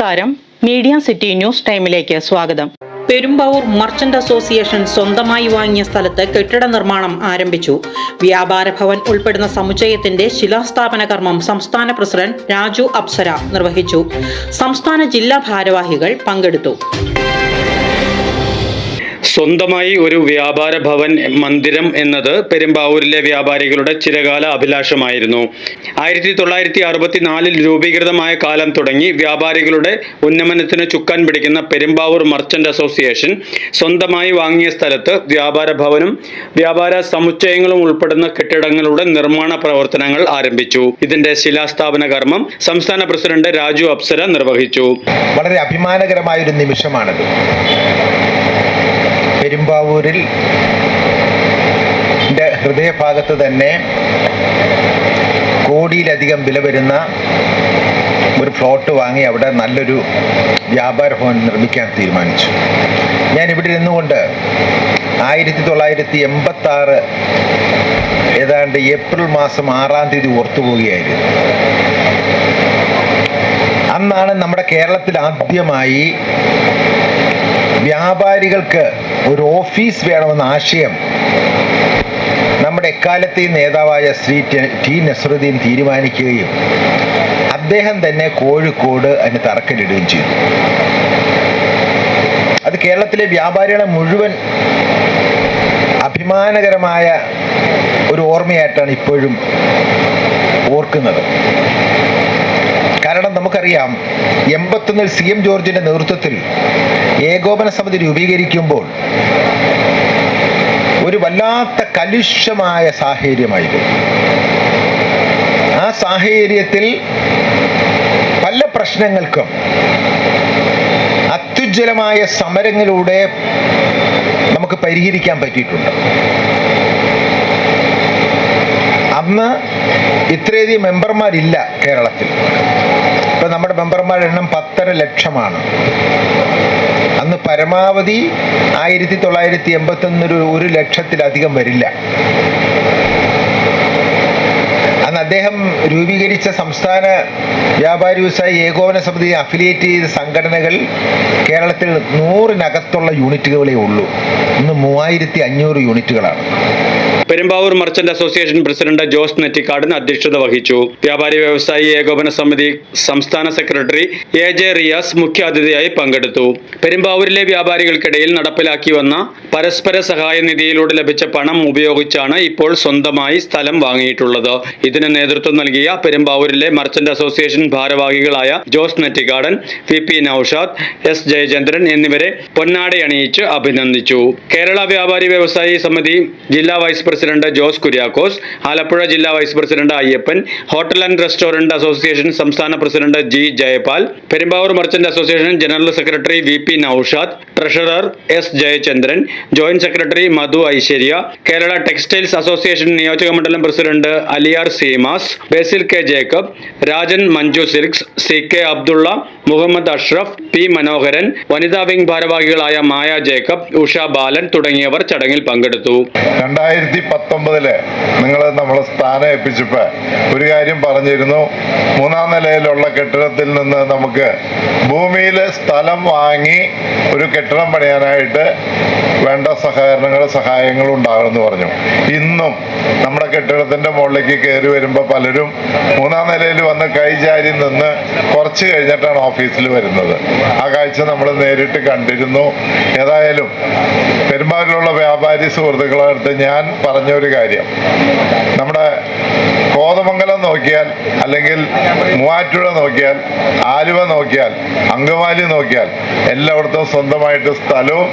നമസ്കാരം. Media city news ടൈമിലേക്ക് സ്വാഗതം. പെരുമ്പാവൂർ മർച്ചന്റ് അസോസിയേഷൻ സ്വന്തമായി വാങ്ങിയ സ്ഥലത്ത് കെട്ടിട നിർമ്മാണം ആരംഭിച്ചു. വ്യാപാര ഭവൻ ഉൾപ്പെടുന്ന സമുച്ചയത്തിന്റെ ശിലാസ്ഥാപന കർമ്മം സംസ്ഥാന പ്രസിഡന്റ് രാജു അപ്സര നിർവഹിച്ചു. സംസ്ഥാന ജില്ലാ ഭാരവാഹികൾ പങ്കെടുത്തു. സ്വന്തമായി ഒരു വ്യാപാര ഭവൻ മന്ദിരം എന്നത് പെരുമ്പാവൂരിലെ വ്യാപാരികളുടെ ചിരകാല അഭിലാഷമായിരുന്നു. ആയിരത്തി തൊള്ളായിരത്തി അറുപത്തിനാലിൽ രൂപീകൃതമായ കാലം തുടങ്ങി വ്യാപാരികളുടെ ഉന്നമനത്തിന് ചുക്കാൻ പിടിക്കുന്ന പെരുമ്പാവൂർ മർച്ചന്റ് അസോസിയേഷൻ സ്വന്തമായി വാങ്ങിയ സ്ഥലത്ത് വ്യാപാര ഭവനും വ്യാപാര സമുച്ചയങ്ങളും ഉൾപ്പെടുന്ന കെട്ടിടങ്ങളുടെ നിർമ്മാണ പ്രവർത്തനങ്ങൾ ആരംഭിച്ചു. ഇതിന്റെ ശിലാസ്ഥാപന കർമ്മം സംസ്ഥാന പ്രസിഡന്റ് രാജു അപ്സര നിർവഹിച്ചു. വളരെ അഭിമാനകരമായ ഒരു നിമിഷമാണിത്. പെരുമ്പാവൂരിൽ ഹൃദയഭാഗത്ത് തന്നെ കോടിയിലധികം വില വരുന്ന ഒരു പ്ലോട്ട് വാങ്ങി അവിടെ നല്ലൊരു വ്യാപാര ഭവൻ നിർമ്മിക്കാൻ തീരുമാനിച്ചു. ഞാൻ ഇവിടെ നിന്നുകൊണ്ട് ആയിരത്തി തൊള്ളായിരത്തി എൺപത്തി ആറ് ഏതാണ്ട് ഏപ്രിൽ മാസം ആറാം തീയതി ഓർത്തുപോവുകയായിരുന്നു അന്നാണ് നമ്മുടെ കേരളത്തിൽ ആദ്യമായി വ്യാപാരികൾക്ക് ഒരു ഓഫീസ് വേണമെന്ന ആശയം നമ്മുടെ എക്കാലത്തെ നേതാവായ ശ്രീ ടി നസറുദ്ദീൻ തീരുമാനിക്കുകയും അദ്ദേഹം തന്നെ കോഴിക്കോട് അതിന് തറക്കല്ലിടുകയും ചെയ്തു. അത് കേരളത്തിലെ വ്യാപാരികളെ മുഴുവൻ അഭിമാനകരമായ ഒരു ഓർമ്മയായിട്ടാണ് ഇപ്പോഴും ഓർക്കുന്നത്. കാരണം നമുക്കറിയാം എൺപത്തൊന്നിൽ സി എം ജോർജിന്റെ നേതൃത്വത്തിൽ ഏകോപന സമിതി രൂപീകരിക്കുമ്പോൾ ഒരു വല്ലാത്ത കലുഷമായ സാഹചര്യമായിരുന്നു. ആ സാഹചര്യത്തിൽ പല പ്രശ്നങ്ങൾക്കും അത്യുജ്വലമായ സമരങ്ങളിലൂടെ നമുക്ക് പരിഹരിക്കാൻ പറ്റിയിട്ടുണ്ട്. അന്ന് ഇത്രയധികം മെമ്പർമാരില്ല കേരളത്തിൽ. ഇപ്പൊ നമ്മുടെ മെമ്പർമാരുടെ എണ്ണം പത്തര ലക്ഷമാണ്. പരമാവധി ആയിരത്തി തൊള്ളായിരത്തി എൺപത്തി ഒന്നൊരു ഒരു ലക്ഷത്തിലധികം വരില്ല. അന്ന് അദ്ദേഹം രൂപീകരിച്ച സംസ്ഥാന വ്യാപാരി വ്യവസായ ഏകോപന സമിതി അഫിലിയേറ്റ് ചെയ്ത സംഘടനകൾ കേരളത്തിൽ നൂറിനകത്തുള്ള യൂണിറ്റുകളേ ഉള്ളൂ. ഇന്ന് മൂവായിരത്തി അഞ്ഞൂറ് യൂണിറ്റുകളാണ്. Perumbavoor merchant association president Jose Nettikkadan അധ്യക്ഷത വഹിച്ചു. വ്യാപാരി വ്യവസായി ഏകോപന സമിതി സംസ്ഥാന സെക്രട്ടറി എ ജെ റിയാസ് മുഖ്യാതിഥിയായി പങ്കെടുത്തു. പെരുമ്പാവൂരിലെ വ്യാപാരികൾക്കിടയിൽ നടപ്പിലാക്കി വന്ന പരസ്പര സഹായ നിധിയിലൂടെ ലഭിച്ച പണം ഉപയോഗിച്ചാണ് ഇപ്പോൾ സ്വന്തമായി സ്ഥലം വാങ്ങിയിട്ടുള്ളത്. ഇതിന് നേതൃത്വം നൽകിയ പെരുമ്പാവൂരിലെ മർച്ചന്റ് അസോസിയേഷൻ ഭാരവാഹികളായ Jose Nettikkadan V P Noushad S Jayachandran എന്നിവരെ പൊന്നാടയണിയിച്ച് അഭിനന്ദിച്ചു. കേരള വ്യാപാരി വ്യവസായി സമിതി ജില്ലാ വൈസ് പ്രസിഡന്റ് ജോസ് കുര്യാക്കോസ് ആലപ്പുഴ ജില്ലാ vice president Ayyappan hotel and restaurant association സംസ്ഥാന president G Jayapal Perumbavoor merchant association general secretary V P Noushad treasurer S Jayachandran joint secretary Madhu Aishwarya Kerala textiles association നിയോജക മണ്ഡലം president Aliyar Seemas Basil K Jacob Rajan Manju silks C K Abdullah Muhammad Ashraf P. Manoharan വനിതാ wing ഭാരവാഹികളായ മായ Jacob Usha ബാലൻ തുടങ്ങിയവർ ചടങ്ങിൽ പങ്കെടുത്തു. രണ്ടായിരത്തി പത്തൊമ്പതിൽ നിങ്ങൾ നമ്മളെ സ്ഥാനം ഏൽപ്പിച്ചപ്പോൾ ഒരു കാര്യം പറഞ്ഞിരുന്നു. മൂന്നാം നിലയിലുള്ള കെട്ടിടത്തിൽ നിന്ന് നമുക്ക് ഭൂമിയിൽ സ്ഥലം വാങ്ങി ഒരു കെട്ടിടം പണിയാനായിട്ട് വേണ്ട സഹകരണങ്ങൾ സഹായങ്ങളും ഉണ്ടാകുമെന്ന് പറഞ്ഞു. ഇന്നും നമ്മുടെ കെട്ടിടത്തിന്റെ മുകളിലേക്ക് കയറി വരുമ്പോൾ പലരും മൂന്നാം നിലയിൽ വന്ന് കൈചാരി നിന്ന് കുറച്ച് കഴിഞ്ഞിട്ടാണ് ഓഫീസിൽ വരുന്നത്. ആ കാഴ്ച നമ്മൾ നേരിട്ട് കണ്ടിരുന്നു. ഏതായാലും പെരുമാറിലുള്ള വ്യാപാരി സുഹൃത്തുക്കളടുത്ത് ഞാൻ പറഞ്ഞ ഒരു കാര്യം. നമ്മുടെ കോതമംഗലം നോക്കിയാൽ അല്ലെങ്കിൽ മൂവാറ്റുപുഴ നോക്കിയാൽ ആലുവ നോക്കിയാൽ അങ്കമാലി നോക്കിയാൽ എല്ലായിടത്തും സ്വന്തമായിട്ട് സ്ഥലവും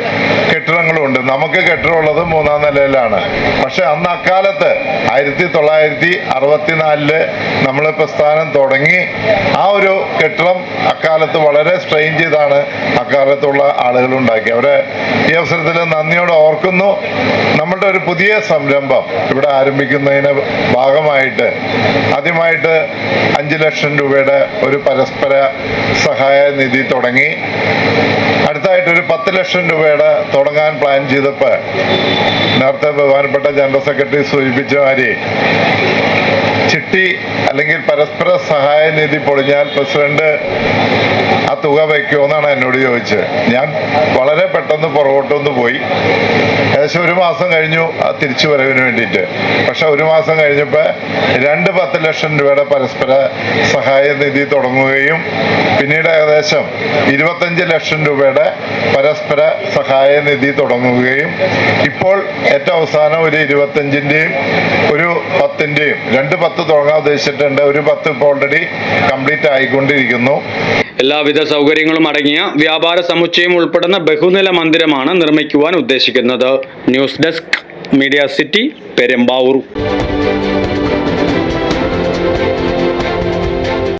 കെട്ടിടങ്ങളും ഉണ്ട്. നമുക്ക് കെട്ടിടമുള്ളത് മൂന്നാം നിലയിലാണ്. പക്ഷെ അന്ന് അക്കാലത്ത് ആയിരത്തി തൊള്ളായിരത്തി അറുപത്തിനാലിൽ നമ്മൾ പ്രസ്ഥാനം തുടങ്ങി ആ ഒരു കെട്ടിടം അക്കാലത്ത് വളരെ സ്ട്രെയിൻ ചെയ്താണ് അക്കാലത്തുള്ള ആളുകൾ ഉണ്ടാക്കി അവരെ ഈ അവസരത്തിൽ നന്ദിയോടെ ഓർക്കുന്നു. നമ്മളുടെ ഒരു പുതിയ സംരംഭം ഇവിടെ ആരംഭിക്കുന്നതിന് ഭാഗമായിട്ട്. ആദ്യമായിട്ട് അഞ്ച് ലക്ഷം രൂപയുടെ ഒരു പരസ്പര സഹായ നിധി തുടങ്ങി. അടുത്തായിട്ട് ഒരു പത്ത് ലക്ഷം രൂപയുടെ തുടങ്ങാൻ പ്ലാൻ ചെയ്തപ്പോൾ നേരത്തെ ബഹുമാനപ്പെട്ട ജനറൽ സെക്രട്ടറി സൂചിപ്പിച്ച മാതിരി ചിട്ട അല്ലെങ്കിൽ പരസ്പര സഹായ നിധി പൊളിഞ്ഞാൽ പ്രസിഡന്റ് ആ തുക വയ്ക്കുമെന്നാണ് എന്നോട് ചോദിച്ചത്. ഞാൻ വളരെ പെട്ടെന്ന് പുറകോട്ടൊന്ന് പോയി. ഏകദേശം ഒരു മാസം കഴിഞ്ഞു ആ തിരിച്ചു വരവിന് വേണ്ടിയിട്ട്. പക്ഷെ ഒരു മാസം കഴിഞ്ഞപ്പോൾ രണ്ട് പത്ത് ലക്ഷം രൂപയുടെ പരസ്പര സഹായ നിധി തുടങ്ങുകയും പിന്നീട് ഏകദേശം ഇരുപത്തഞ്ച് ലക്ഷം രൂപയുടെ പരസ്പര സഹായ നിധി തുടങ്ങുകയും ഇപ്പോൾ ഏറ്റവും അവസാനം ഒരു ഇരുപത്തഞ്ചിന്റെയും ഒരു പത്തിന്റെയും രണ്ട് പത്ത് തുടങ്ങാൻ ഉദ്ദേശിച്ചിട്ടുണ്ട്. ഒരു പത്ത് ഇപ്പോൾ ഓൾറെഡി കംപ്ലീറ്റ് ആയിക്കൊണ്ടിരിക്കുന്നു. എല്ലാവിധ സൗകര്യങ്ങളും അടങ്ങിയ വ്യാപാര സമുച്ചയം ഉൾപ്പെടുന്ന ബഹുനില മന്ദിരമാണ് നിർമ്മിക്കുവാൻ ഉദ്ദേശിക്കുന്നത്. News desk media city Perumbavoor.